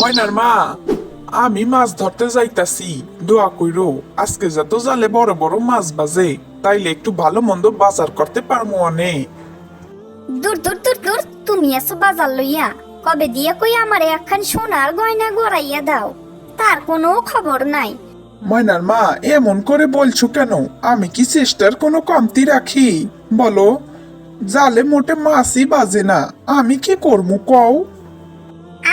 ময়নার মা আমি মাছ ধরতে যাইতাছি দোয়া কইরো আজকে যত জালে বড় বড় মাছ বাজে তাইলে একটু ভালো মন্দ বাজার করতে পারব অনে দূর দূর দূর দূর তুমি এসো বাজার লইয়া কবে দিয়ে কই আমারে একখান সোনার গয়না গড়াইয়া দাও তার কোনো খবর নাই ময়নার মা এমন করে বলছো কেন? আমি কি চেষ্টার কোনো কমতি রাখি? বলো জালে মোটে মাছই বাজে না আমি কি করব কও?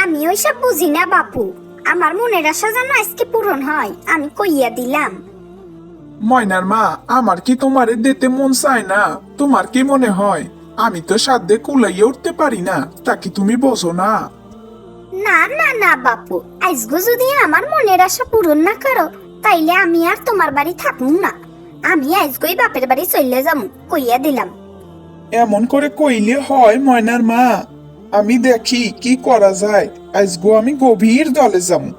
আমি ওইসব বুঝি না বাপু। আমার মনের আশা যেন আজকে পূরণ হয় আমি কইয়া দিলাম। ময়নার মা আমার কি তোমারে দিতে মন চায় না? তোমার কি মনে হয়? আমি তো সাধ্যে কুলাইয়ে উঠতে পারি না তা কি তুমি বোঝো না? না না না বাপু। আজগো যদি আমার মনের আশা পূরণ না করো তাইলে আমি আর তোমার বাড়ি থাকুন না। আমি আজগোই বাপের বাড়ি চলে যাম, কইয়া দিলাম। এমন করে কইলে হয়, ময়নার মা। আমি দেখি কি করা যায়। আজগো আমি গভীর দলে যাম।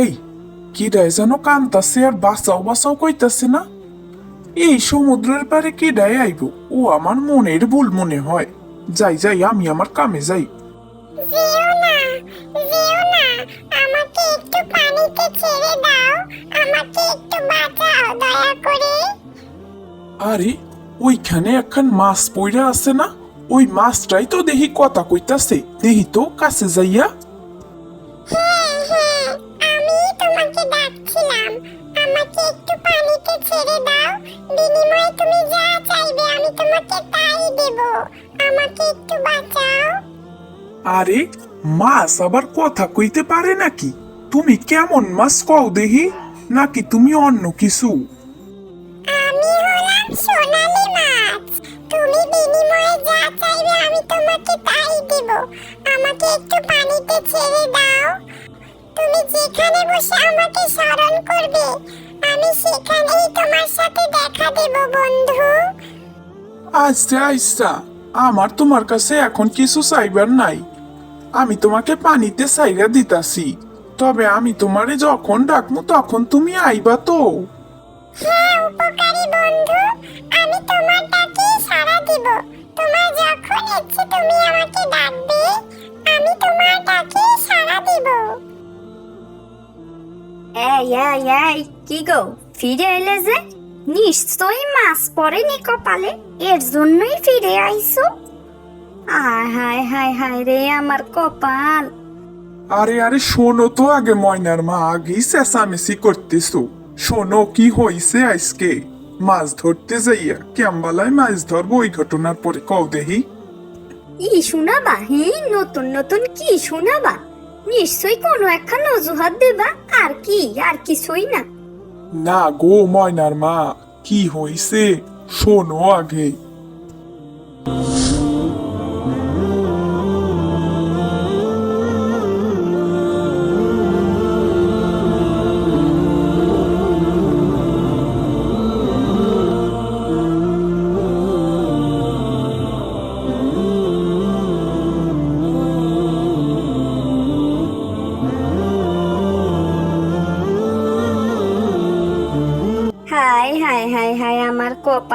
এই কি ডায় যেন কান্তাছে আর বাঁচাও বাঁচাও কইতাছে না? এই সমুদ্রের পারে কে ডায় আইব? ও আমার মনের ভুল মনে হয়। যাই যাই আমি আমার কামে যাই। যেও না যেও না আমাকে একটু পানিতে ছেড়ে দাও আমাকে একটু বাঁচাও দয়া করে। আরে ওইখানে একখান মাছ পইরা আছে না? ওই মাছটাই তো দেখি কথা কইতাছে দেখি তো কাছে যাইয়া ডাকছিলাম আমাকে একটু পানিতে ছেড়ে দাও। বিনিময়ে তুমি যা চাইবে আমি তোমাকে তাই দেব। আমাকে একটু বাঁচাও। আরে মাছ আবার কথা কইতে পারে নাকি? তুমি কেমন মাছ কও দেখি নাকি তুমি অন্য কিছু? আমি হলাম সোনালি মাছ। তুমি বিনিময়ে যা চাইবে আমি তোমাকে তাই দেব। আমাকে একটু পানিতে ছেড়ে দাও। তুমি যেখানে বসে আমাকে স্মরণ করবে আমি সেখানেই তোমার সাথে দেখা দেব বন্ধু। আচ্ছা আচ্ছা আমার তোমার কাছে এখন কিছু চাইবার নাই। আমি তোমাকে পানিতে চাইরা দিতাছি তবে আমি তোমারে যখন ডাকমু তখন তুমি আইবা তো। হ্যাঁ উপকারী বন্ধু আমি তোমার ডাকে সাড়া দিব। তোমার যখন ইচ্ছে তুমি আমাকে ডাকবে আমি তোমার ডাকে সাড়া দিব। এই এই এই কি গো ফিরে এলে যে? নিশ্চয়ই মাছ পড়েনি কপালে এর জন্যই ফিরে আইছো? আয় হায় হায় হায় রে আমার কপাল। আরে আরে শোনো তো আগে ময়নার মা আগেই চেঁচামেচি করতেছো। শোনো কি হইছে আজকে? মাছ ধরতে যাইয়া ক্যাম্বালায় মাছ ধরবো ওই ঘটনার পরে কও দেহি। ই শোনাবা হ্যাঁ নতুন নতুন কি শোনাবা? নিশ্চয়ই কোনো একখান অজুহাত দেবা, আর কি, আর কিছুই না। না গো ময়নার মা, কি হইছে? শোনো আগে।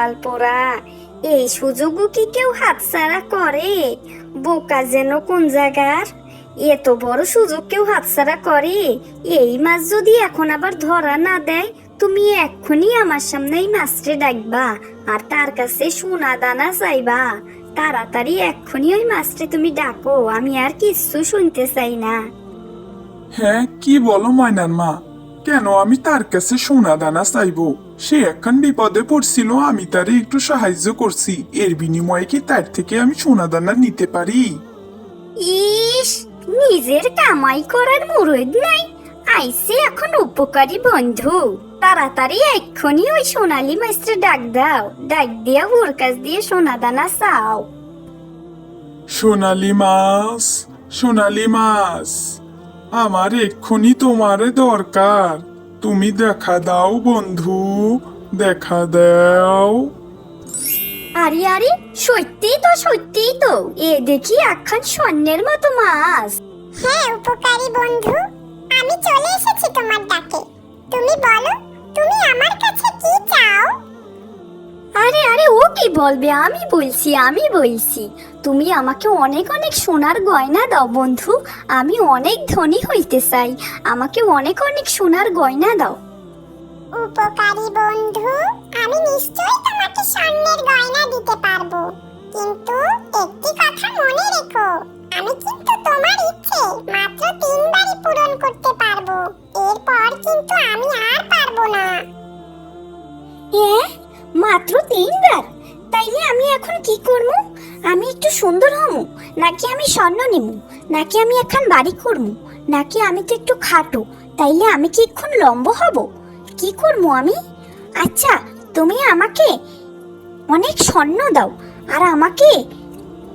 কপাল পোড়া এই সুযোগও কি কেউ হাতছাড়া করে? বোকা যেন কোন জায়গার? এত বড় সুযোগ কেউ হাতছাড়া করে? এই মাছ যদি এখন আবার ধরা না দেয়, তুমি এক্ষুনি আমার সামনে এই মাছরে ডাকবা আর তার কাছে সোনা দানা চাইবা। তাড়াতাড়ি এক্ষুনি ওই মাছরে তুমি ডাকো, আমি আর কিচ্ছু শুনতে চাই না। হ্যাঁ কি বলো ময়নার মা? কেন আমি তার কাছে সোনা দানা চাইব? সে একখান বিপদে পড়ছিল আমি তারে একটু সাহায্য করছি। এর বিনিময়ে কি তার থেকে আমি সোনা দানা নিতে পারি? ইস নিজের কামাই করার মুরদ নাই। আইসে এখন উপকারী বন্ধু। তাড়াতাড়ি এক্ষুনি ওই সোনালি মাস্টার ডাক দাও। ডাক দিয়া ওর কাছ দিয়ে সোনা দানা চাও। সোনালি মাছ সোনালি মাছ আমার এক্ষুনি তোমারে দরকার। তুমি দেখা দাও বন্ধু। দেখা দাও। আরে আরে সত্যিই তো সত্যিই তো। এ দেখি একখান স্বর্ণের মতো মাছ। হ্যাঁ উপকারী বন্ধু। আমি চলে এসেছি তোমার ডাকে। তুমি বলো তুমি আমার কাছে কি চাও? আরে আরে ও কি বলবে? আমি বলছি আমি বলছি। তুমি আমাকে অনেক অনেক সোনার গয়না দাও বন্ধু। আমি অনেক ধনী হইতে চাই। আমাকে অনেক অনেক সোনার গয়না দাও। উপকারী বন্ধু আমি নিশ্চয়ই তোমাকে স্বর্ণের গয়না দিতে পারব। কিন্তু একটি কথা মনে রেখো আমি কিন্তু তোমার ইচ্ছে মাত্র তিনবারই পূরণ করতে পারব। এরপর কিন্তু আমি আর পারব না। এ মাত্র তিনবার। তাইলে আমি এখন কি করব আমি একটু সুন্দর হমু। নাকি আমি স্বর্ণ নিব নাকি আমি এখন বাড়ি করব নাকি আমি তো একটু খাটো? তাইলে আমি কি এখন লম্ব হব? কি করব আমি? আচ্ছা তুমি আমাকে অনেক স্বর্ণ দাও আর আমাকে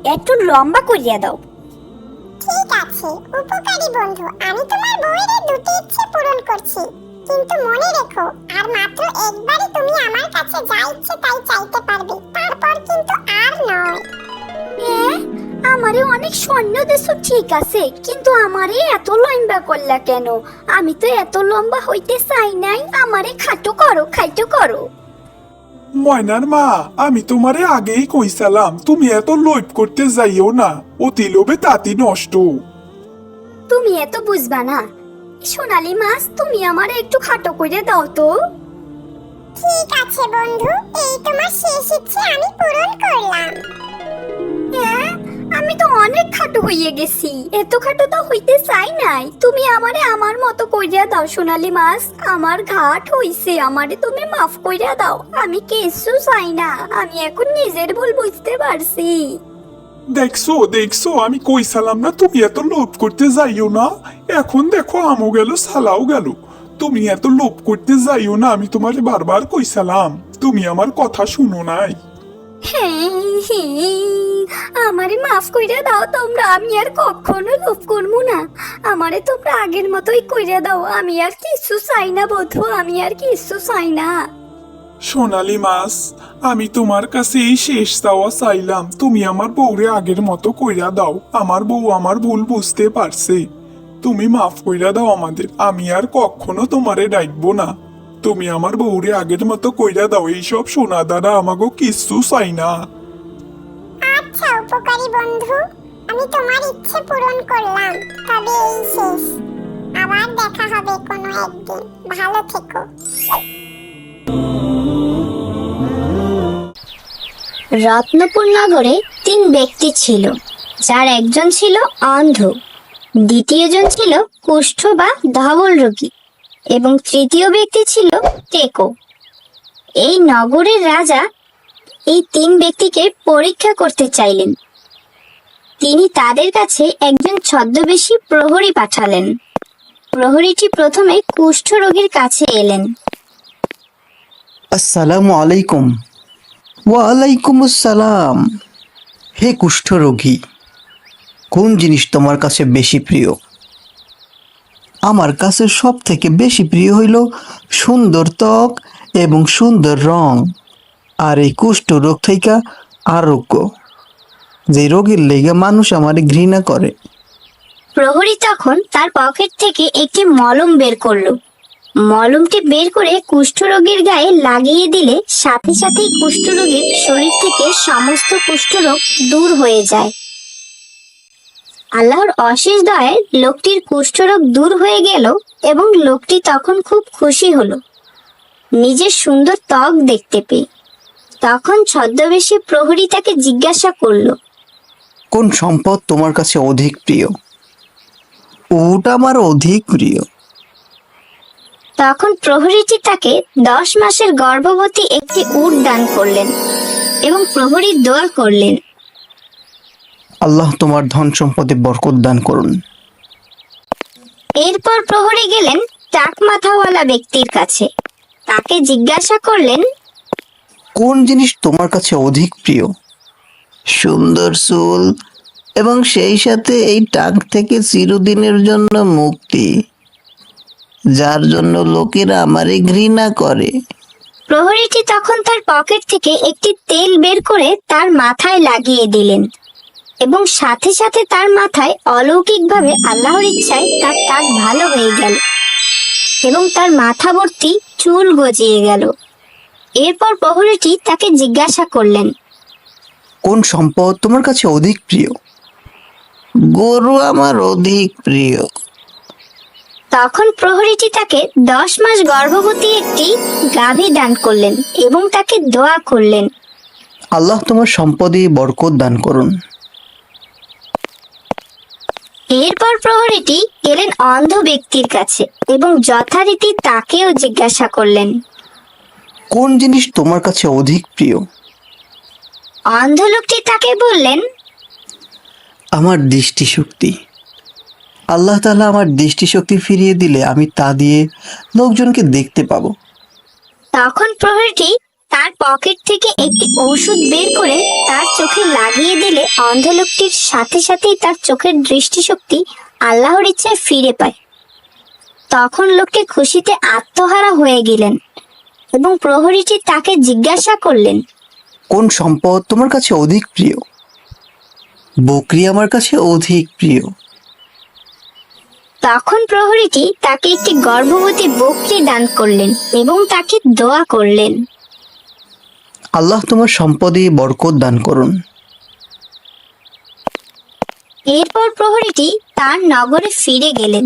একটু লম্বা করিয়া দাও। ঠিক আছে, উপকারী বন্ধু। আমি তোমার বউয়ের দুটি ইচ্ছে পূরণ করছি। কিন্তু মনে রেখো আর মাত্র একবারই তুমি আমার কাছে যা ইচ্ছে তাই চাইতে পারবে তারপর কিন্তু আর নয়। হ্যাঁ আমারে অনেক স্বর্ণ দেছো ঠিক আছে কিন্তু আমারে এত লম্বা করলা কেন? আমি তো এত লম্বা হইতে চাই নাই আমারে খাটো করো খাইটো করো। ময়নার মা আমি তোমারে আগেই কইসালাম তুমি এত লোভ করতে যাইও না অতি লোভে তাতি নষ্ট। তুমি এত বুঝবা না সোনালি মাছ তুমি আমারে একটু খাটো করে দাও তো। ঠিক আছে বন্ধু এই তোমার শেষ ইচ্ছে আমি পূরণ করলাম। হ্যাঁ আমি তো অনেক খাটো হইয়ে গেছি। এত খাটো তো হইতে চাই নাই। তুমি আমারে আমার মতো কইরা দাও সোনালি মাছ। আমার ঘাট হইছে আমারে তুমি মাফ কইরা দাও। আমি কিছু চাই না। আমি এখন নিজের ভুল বুঝতে পারছি। দেখছ দেখছ, আমি কইসালাম না? তুমি এত লোভ করতে যাইও না? এখন দেখো, আমও গেল, সালাও গেল। তুমি এত লোভ করতে যাইও না, আমি তোমারে বারবার কইসালাম তুমি আমার কথা শুনো নাই। আমারে মাফ কইরা দাও তোমরা, আমি আর কখনো লোভ করব না। আমারে তোমরা আগের মতোই কইরা দাও, আমি আর কিছু চাই না বধু, আমি আর কিছু চাই না। সোনালি মাস আমি তোমার কাছে এই শেষ চাওয়া চাইলাম। তুমি আমার বউরে আগের মতো কইরা দাও। আমার বউ আমার ভুল বুঝতে পারছে। তুমি মাফ কইরা দাও আমাদের। আমি আর কখনো তোমারে ডাকবো না। তুমি আমার বউরে আগের মতো কইরা দাও। এইসব সোনা দ্বারা আমাকে কিচ্ছু চাই না। আচ্ছা উপকারী বন্ধু, আমি তোমার ইচ্ছে পূরণ করলাম। তবে এই শেষ। আবার দেখা হবে কোনো একদিন। ভালো থেকো। রত্নপুর নগরে তিন ব্যক্তি ছিল, যার একজন ছিল অন্ধ, দ্বিতীয়জন ছিল কুষ্ঠ বা ধবল রোগী এবং তৃতীয় ব্যক্তি ছিল টেকো। এই নগরের রাজা এই তিন ব্যক্তিকে পরীক্ষা করতে চাইলেন। তিনি তাদের কাছে একজন ছদ্মবেশী প্রহরী পাঠালেন। প্রহরীটি প্রথমে কুষ্ঠ রোগীর কাছে এলেন। আসসালামু আলাইকুম। ওয়ালাইকুম আসসালাম হে কুষ্ঠরোগী, কোন জিনিস তোমার কাছে বেশি প্রিয়? আমার কাছে সব থেকে বেশি প্রিয় হইল সুন্দর ত্বক এবং সুন্দর রং, আর এই কুষ্ঠ রোগ থেকে আরোগ্য, যে রোগের লেগে মানুষ আমারে ঘৃণা করে। প্রহরী তখন তার পকেট থেকে একটি মলম বের করল। মলমটি বের করে কুষ্ঠরোগীর গায়ে লাগিয়ে দিলে সাথে সাথেই কুষ্ঠরোগীর শরীর থেকে সমস্ত কুষ্ঠরোগ দূর হয়ে যায়। আল্লাহর অশেষ দয়ায় লোকটির কুষ্ঠরোগ দূর হয়ে গেল এবং লোকটি তখন খুব খুশি হলো। নিজের সুন্দর ত্বক দেখতে পেয়ে। তখন ছদ্মবেশী প্রহরী তাকে জিজ্ঞাসা করল, কোন সম্পদ তোমার কাছে অধিক প্রিয়? ওটা আমার অধিক প্রিয়। তখন প্রহরীটি তাকে দশ মাসের গর্ভবতী একটি উট দান করলেন এবং প্রহরী দোয়া করলেন। আল্লাহ তোমার ধন সম্পদে বরকত দান করুন। এরপর প্রহরী গেলেন টাক মাথাওয়ালা ব্যক্তির কাছে। তাকে জিজ্ঞাসা করলেন কোন জিনিস তোমার কাছে অধিক প্রিয়? সুন্দর চুল এবং সেই সাথে এই টাক থেকে চিরদিনের জন্য মুক্তি। যার জন্য লোকেরা আমারে ঘৃণা করে। প্রহরীটি তখন তার পকেট থেকে একটি তেল বের করে তার মাথায় লাগিয়ে দিলেন এবং সাথে সাথে তার মাথায় অলৌকিকভাবে আল্লাহর ইচ্ছায় তার টাক ভালো হয়ে গেল এবং তার মাথা ভর্তি চুল গজিয়ে গেল। এরপর প্রহরীটি তাকে জিজ্ঞাসা করলেন কোন সম্পদ তোমার কাছে অধিক প্রিয়? গরু আমার অধিক প্রিয়। তখন প্রহরীটি তাকে দশ মাস গর্ভবতী একটি গাভী দান করলেন এবং তাকে দোয়া করলেন। আল্লাহ তোমার সম্পদে বরকত দান করুন। এরপর প্রহরীটি গেলেন অন্ধ ব্যক্তির কাছে এবং যথারীতি তাকেও জিজ্ঞাসা করলেন। কোন জিনিস তোমার কাছে অধিক প্রিয়? অন্ধ লোকটি তাকে বললেন আমার দৃষ্টিশক্তি। আল্লাহ তাআলা আমার দৃষ্টিশক্তি ফিরিয়ে দিলে আমি তা দিয়ে লোকজনকে দেখতে পাবো। তখন প্রহরীটি তার পকেট থেকে একটি ঔষধ বের করে তার চোখে লাগিয়ে দিলে অন্ধ লোকটির সাথে সাথেই তার চোখের দৃষ্টিশক্তি আল্লাহর ইচ্ছায় ফিরে পায়। তখন লোকটি খুশিতে আত্মহারা হয়ে গেলেন এবং প্রহরীটি তাকে জিজ্ঞাসা করলেন কোন সম্পদ তোমার কাছে অধিক প্রিয়? বকরি আমার কাছে অধিক প্রিয়। তখন প্রহরীটি তাকে একটি গর্ভবতী বকরি দান করলেন এবং তাকে দোয়া করলেন। আল্লাহ তোমার সম্পদে বরকত দান করুন। এরপর প্রহরীটি তার নগরে ফিরে গেলেন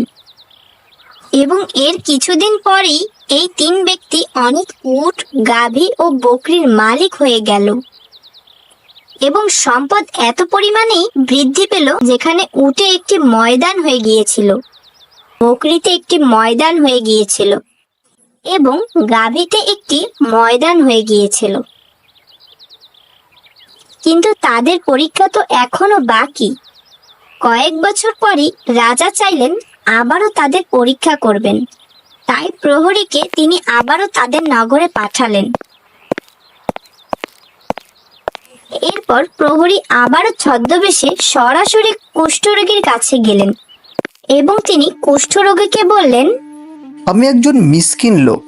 এবং এর কিছুদিন পরেই এই তিন ব্যক্তি অনেক উট গাভী ও বকরির মালিক হয়ে গেল এবং সম্পদ এত পরিমাণেই বৃদ্ধি পেল যেখানে উটে একটি ময়দান হয়ে গিয়েছিল। বকরিতে একটি ময়দান হয়ে গিয়েছিল এবং গাভীতে একটি ময়দান হয়ে গিয়েছিল। কিন্তু তাদের পরীক্ষা তো এখনও বাকি। কয়েক বছর পরই রাজা চাইলেন আবারও তাদের পরীক্ষা করবেন। তাই প্রহরীকে তিনি আবারও তাদের নগরে পাঠালেন। এরপর প্রহরী আবারও ছদ্মবেশে সরাসরি কুষ্ঠরোগীর কাছে গেলেন। এবং তিনি কুষ্ঠরোগীকে বললেন, আমি একজন মিসকিন লোক।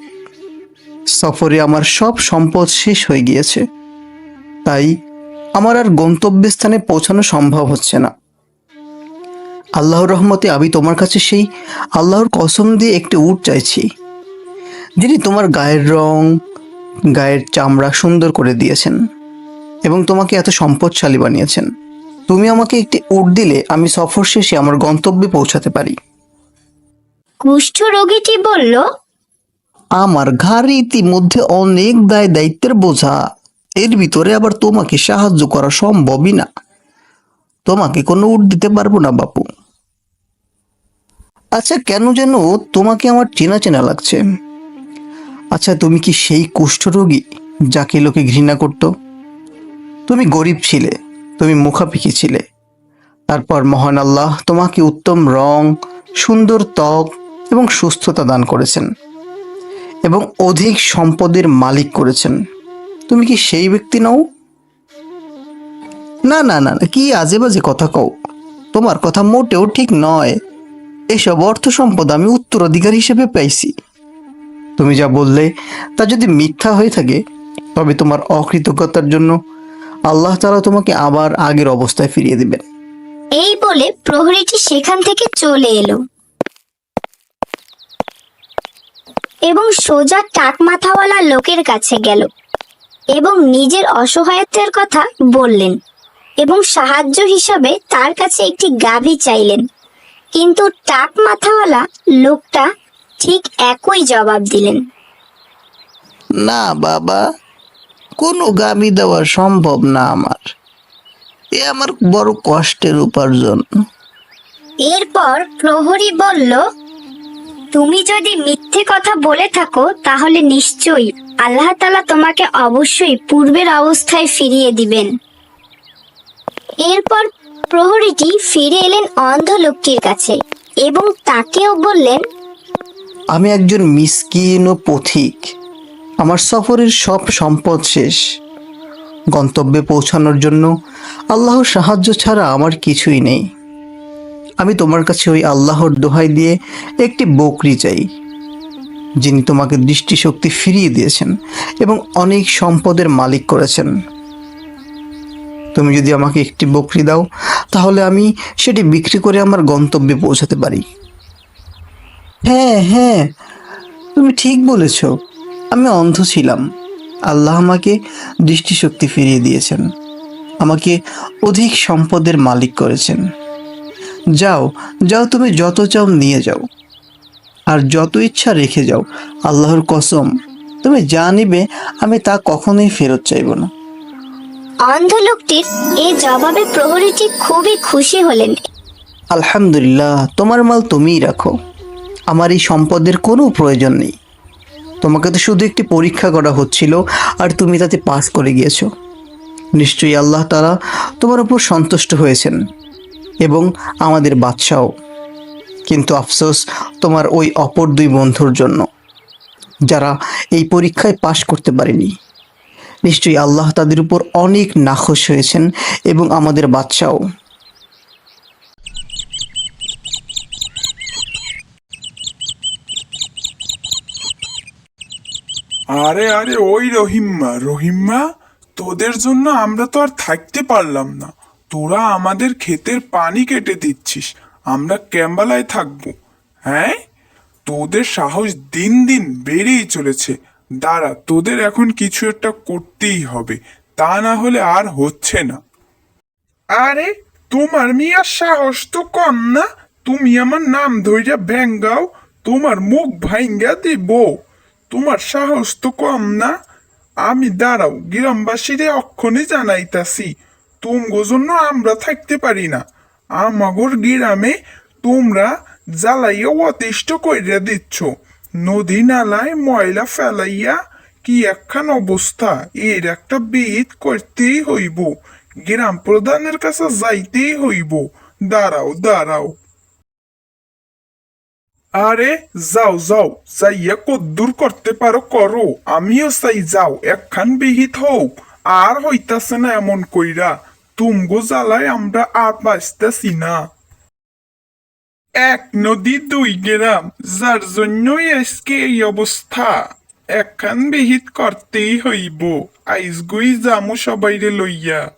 সফরে আমার সব সম্পদ শেষ হয়ে গিয়েছে। তাই আমার আর গন্তব্যস্থানে পৌঁছানো সম্ভব হচ্ছে না। আল্লাহর রহমতে আমি তোমার কাছে সেই আল্লাহর কসম দিয়ে একটি উট চাইছি, যিনি তোমার গায়ের রং, গায়ের চামড়া সুন্দর করে দিয়েছেন এবং তোমাকে এত সম্পদশালী বানিয়েছেন। তুমি আমাকে একটি উট দিলে আমি সফর শেষে আমার গন্তব্যে পৌঁছাতে পারি। কুষ্ঠরোগীটি বলল আমার ঘাড়ে ইতিমধ্যে অনেক দায় দায়িত্বের বোঝা। এর ভিতরে আবার তোমাকে সাহায্য করা সম্ভবই না। তোমাকে কোনো উট দিতে পারব না বাপু। আচ্ছা কেন যেন তোমাকে আমার চেনা চেনা লাগছে। আচ্ছা তুমি কি সেই কুষ্ঠরোগী যাকে লোকে ঘৃণা করত? তুমি গরিব ছিলে। তুমি মুখাপিকি ছিলে। তারপর মহান আল্লাহ তোমাকে উত্তম রং, সুন্দর ত্বক এবং সুস্থতা দান করেছেন এবং অধিক সম্পদের মালিক করেছেন। তুমি কি সেই ব্যক্তি নও? না না না, কি আজে বাজে কথা কও? তোমার কথা মোটেও ঠিক নয়। এসব অর্থ সম্পদ আমি উত্তরাধিকার হিসেবে পাইছি তুমি যা বললে তা যদি মিথ্যা হয়ে থাকে, তবে তোমার অকৃতজ্ঞতার জন্য আল্লাহ তাআলা তোমাকে আবার আগের অবস্থায় ফিরিয়ে দিবেন। এই বলে প্রহরীটি সেখান থেকে চলে এলো। এবং সোজা টাক মাথাওয়ালা লোকের কাছে গেল এবং নিজের অসহায়ত্বের কথা বললেন এবং সাহায্য হিসাবে তার কাছে একটি গাভী চাইলেন। কিন্তু টাক মাথাওয়ালা লোকটা ঠিক একই জবাব দিলেন। না বাবা। কোনো গাবি দেওয়া সম্ভব না আমার। এ আমার বড় কষ্টের উপার্জন। এরপর প্রহরী বলল তুমি যদি মিথ্যে কথা বলে থাকো তাহলে নিশ্চয়ই আল্লাহ তাআলা তোমাকে অবশ্যই পূর্বের অবস্থায় ফিরিয়ে দিবেন। এরপর প্রহরীটি ফিরে এলেন অন্ধ লোকটির কাছে এবং তাকেও বললেন আমি একজন মিসকিন ও পথিক। আমার সফরের সব সম্পদ শেষ। গন্তব্যে পৌঁছানোর জন্য আল্লাহর সাহায্য ছাড়া আমার কিছুই নেই। আমি তোমার কাছে ওই আল্লাহর দোহাই দিয়ে একটি বকরি চাই, যিনি তোমাকে দৃষ্টিশক্তি ফিরিয়ে দিয়েছেন এবং অনেক সম্পদের মালিক করেছেন। তুমি যদি আমাকে একটি বকরি দাও, তাহলে আমি সেটি বিক্রি করে আমার গন্তব্যে পৌঁছাতে পারি। হ্যাঁ হ্যাঁ তুমি ঠিক বলেছ। আমি অন্ধ ছিলাম। আল্লাহ আমাকে দৃষ্টিশক্তি ফিরিয়ে দিয়েছেন। আমাকে অধিক সম্পদের মালিক করেছেন। যাও যাও তুমি যত চাও নিয়ে যাও। আর যত ইচ্ছা রেখে যাও আল্লাহর কসম তুমি যা নিবে আমি তা কখনোই ফেরত চাইব না। অন্ধ লোকটির এই জবাবে প্রহরীটি খুবই খুশি হলেন। আলহামদুলিল্লাহ তোমার মাল তুমিই রাখো। আমার এই সম্পদের কোনো প্রয়োজন নেই। তোমাকে তো শুধু একটি পরীক্ষা করা হচ্ছিল, আর তুমি তাতে পাস করে গিয়েছো। নিশ্চয়ই আল্লাহ তারা তোমার উপর সন্তুষ্ট হয়েছেন এবং আমাদের বাদশাও। কিন্তু আফসোস তোমার ওই অপর দুই বন্ধুর জন্য, যারা এই পরীক্ষায় পাশ করতে পারেনি। নিশ্চয়ই আল্লাহ তাদের উপর অনেক নাখোশ হয়েছেন এবং আমাদের বাদশাও। আরে আরে, ওই রহিম্মা রহিম্মা, তোদের জন্য আমরা তো আর থাকতে পারলাম না। তোরা আমাদের ক্ষেতের পানি কেটে দিচ্ছিস, আমরা ক্যাম্বালায় থাকব। হ্যাঁ? তোদের সাহস দিন দিন বেড়েই চলেছে। দাঁড়া, তোদের এখন কিছু একটা করতেই হবে, তা না হলে আর হচ্ছে না। আরে, তোমার মিয়ার সাহস তো কম না? তুমি আমার নাম ধইরা ভ্যাঙ্গাও তোমার মুখ ভাঙ্গা দিব। তোমার সাহস তো কম না? আমি দাঁড়াও, গ্রামবাসীরে অক্ষণে জানাইতাছি, তুমগো জন্য আমরা থাকতে পারি না। আমাগর গ্রামে তোমরা জ্বালাইয়া অতিষ্ঠ কইরা দিচ্ছ। নদী নালায় ময়লা ফেলাইয়া কি একখান অবস্থা? এর একটা বিহিত করতেই হইব। গ্রাম প্রধানের কাছে যাইতেই হইব। দাঁড়াও দাঁড়াও। আরে, যাও যাও। যাইয়া কদ্দুর করতে পারো, করো। আমিও চাই, যাও। একখান বিহিত হোক আর হইতাছে না এমন কইরা। তুমগো জ্বালায় আমরা আর বাঁচতেছি না। এক নদী, দুই গ্রাম। যার জন্যই আজকে এই অবস্থা। একখান বিহিত করতেই হইব। আইসগুই যামু সবাইরে লইয়া।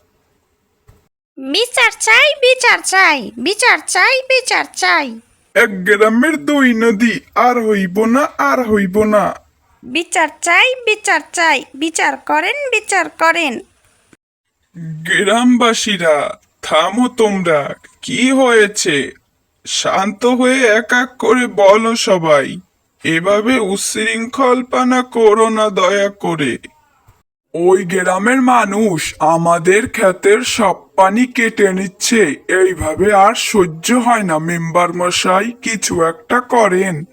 বিচার চাই বিচার চাই বিচার চাই বিচার চাই। এক গ্রামের দুই নদী আর হইব না আর হইব না। বিচার চাই বিচার চাই বিচার করেন বিচার করেন। গ্রামবাসীরা থামো তোমরা কি হয়েছে? শান্ত হয়ে এক এক করে বলো সবাই এভাবে উচ্ছৃঙ্খলপানা করো না দয়া করে। ওই গ্রামের মানুষ আমাদের ক্ষেতের সব পানি কেটে নিচ্ছে। এইভাবে আর সহ্য হয় না মেম্বার মশাই। কিছু একটা করেন।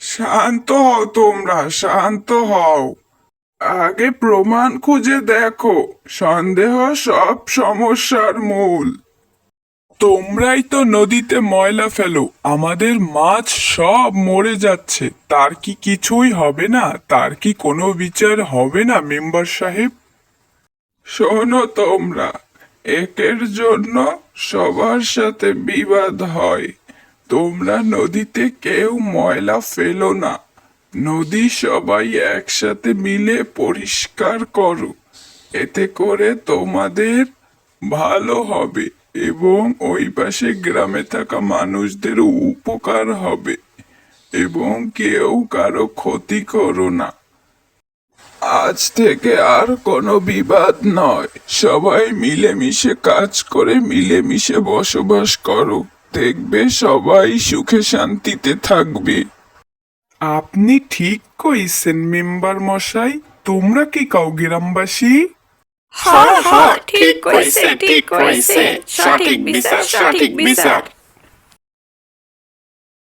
শান্ত হও তোমরা শান্ত হও। আগে প্রমাণ খুঁজে দেখো। সন্দেহ সব সমস্যার মূল। তোমরাই তো নদীতে ময়লা ফেলো, আমাদের মাছ সব মরে যাচ্ছে। তার কি কিছুই হবে না? তার কি কোনো বিচার হবে না, মেম্বার সাহেব? শোনো তোমরা, একের জন্য সবার সাথে বিবাদ হয়। তোমরা নদীতে কেউ ময়লা ফেলো না। নদী সবাই একসাথে মিলে পরিষ্কার করো। এতে করে তোমাদের ভালো হবে এবং ওই পাশে গ্রামে থাকা মানুষদেরও উপকার হবে এবং কেউ কারও ক্ষতি করো না। আজ থেকে আর কোনো বিবাদ নয়। সবাই মিলেমিশে কাজ করে, মিলেমিশে বসবাস করো। দেখবে সবাই সুখে শান্তিতে থাকবে। আপনি ঠিক কইছেন মেম্বার মশাই। তোমরা কি কাউ গ্রামবাসী? হ হ ঠিক কইছে ঠিক কইছে সঠিক বিচার সঠিক বিচার